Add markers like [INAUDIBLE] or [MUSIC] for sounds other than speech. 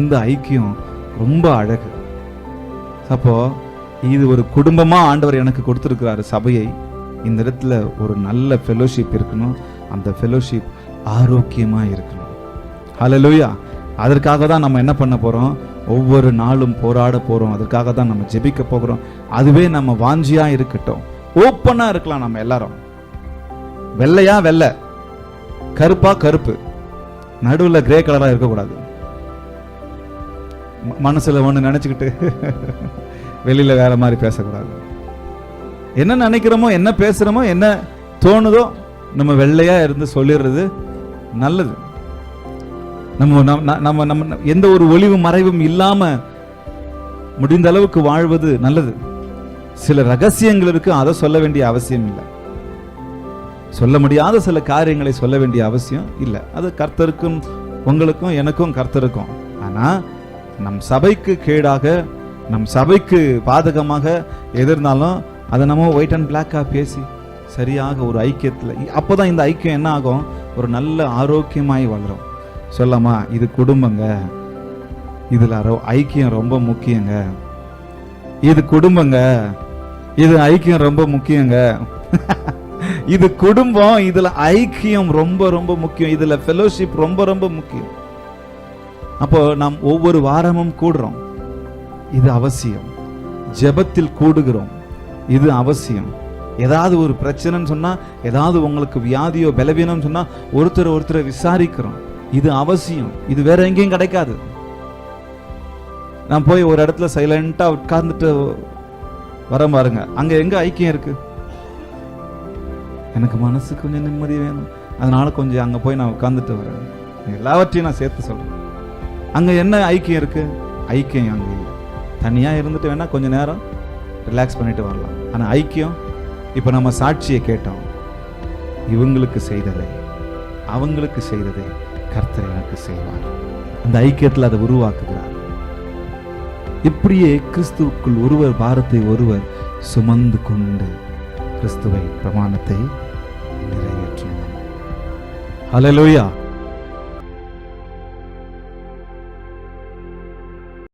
இந்த ஐக்கியம் ரொம்ப அழகு. அப்போ இது ஒரு குடும்பமா ஆண்டவர் எனக்கு கொடுத்திருக்கிறாரு சபையை. இந்த இடத்துல ஒரு நல்ல ஃபெலோஷிப் இருக்கணும். அந்த ஃபெலோஷிப் ஆரோக்கியமா இருக்கணும். ஹalleluya அதற்காக தான் நம்ம என்ன பண்ண போறோம்? ஒவ்வொரு நாளும் போராட போறோம். அதற்காக தான் நம்ம ஜெபிக்க போகிறோம். அதுவே நம்ம வாஞ்சியா இருக்கட்டும். ஓப்பனா இருக்கலாம் நம்ம எல்லாரும். வெள்ளையா வெள்ளை. கருப்பா கருப்பு. நடுவுல கிரே கலரா இருக்கக்கூடாது. மனசுல ஒண்ணு நினச்சிக்கிட்டு வெளியில் வேற மாதிரி பேசக்கூடாது. என்ன நினைக்கிறோமோ என்ன பேசுகிறோமோ என்ன தோணுதோ நம்ம வெள்ளையா இருந்து சொல்லிடுறது நல்லது. நம்ம நம்ம- நம்ம எந்த ஒரு ஒளிவு மறைவும் இல்லாம முடிந்த அளவுக்கு வாழ்வது நல்லது. சில ரகசியங்கள் இருக்கு அதை சொல்ல வேண்டிய அவசியம் இல்லை. சொல்ல முடியாத சில காரியங்களை சொல்ல வேண்டிய அவசியம் இல்லை. அது கர்த்தருக்கும் உங்களுக்கும் எனக்கும் கர்த்தருக்கும். ஆனா நம் சபைக்கு கேடாக நம் சபைக்கு பாதகமாக எது இருந்தாலும் அதை நம்ம ஒயிட் அண்ட் பிளாக்காக பேசி சரியாக ஒரு ஐக்கியத்தில் அப்போ தான் இந்த ஐக்கியம் என்ன ஆகும்? ஒரு நல்ல ஆரோக்கியமாய் வளரும். சொல்லாமா இது குடும்பங்க. இதில் ஐக்கியம் ரொம்ப முக்கியங்க. இது குடும்பங்க. இது ஐக்கியம் ரொம்ப முக்கியங்க. [LAUGHS] இது குடும்பம் இதில் ஐக்கியம் ரொம்ப ரொம்ப முக்கியம். இதில் ஃபெலோஷிப் ரொம்ப ரொம்ப முக்கியம். அப்போ நாம் ஒவ்வொரு வாரமும் கூடுறோம். இது அவசியம். ஜெபத்தில் கூடுகிறோம். இது அவசியம். ஏதாவது ஒரு பிரச்சனைன்னு சொன்னால் ஏதாவது உங்களுக்கு வியாதியோ பலவீனம் சொன்னால் ஒருத்தர் ஒருத்தரை விசாரிக்கிறோம். இது அவசியம். இது வேற எங்கேயும் கிடைக்காது. நான் போய் ஒரு இடத்துல சைலண்டாக உட்கார்ந்துட்டு வரேன் பாருங்க. அங்கே எங்கே ஐக்கியம் இருக்கு? எனக்கு மனசு கொஞ்சம் நிம்மதி வேணும். அதனால கொஞ்சம் அங்கே போய் நான் உட்கார்ந்துட்டு வரேன். எல்லாவற்றையும் நான் சேர்த்து சொல்கிறேன் அங்க என்ன ஐக்கியம் இருக்கு? ஐக்கியம் அங்க இல்லை. தனியா இருந்துட்டு வேணா கொஞ்ச நேரம் ரிலாக்ஸ் பண்ணிட்டு வரலாம். ஆனா ஐக்கியம் இப்ப நம்ம சாட்சியை கேட்டோம். இவங்களுக்கு செய்ததை அவங்களுக்கு செய்ததை கர்த்தர் எனக்கு செய்வார். அந்த ஐக்கியத்தில் அதை உருவாக்குகிறார். இப்படியே கிறிஸ்துவுக்குள் ஒருவர் பாரத்தை ஒருவர் சுமந்து கொண்டு கிறிஸ்துவை பிரமாணத்தை நிறைவேற்றினார் அலலோயா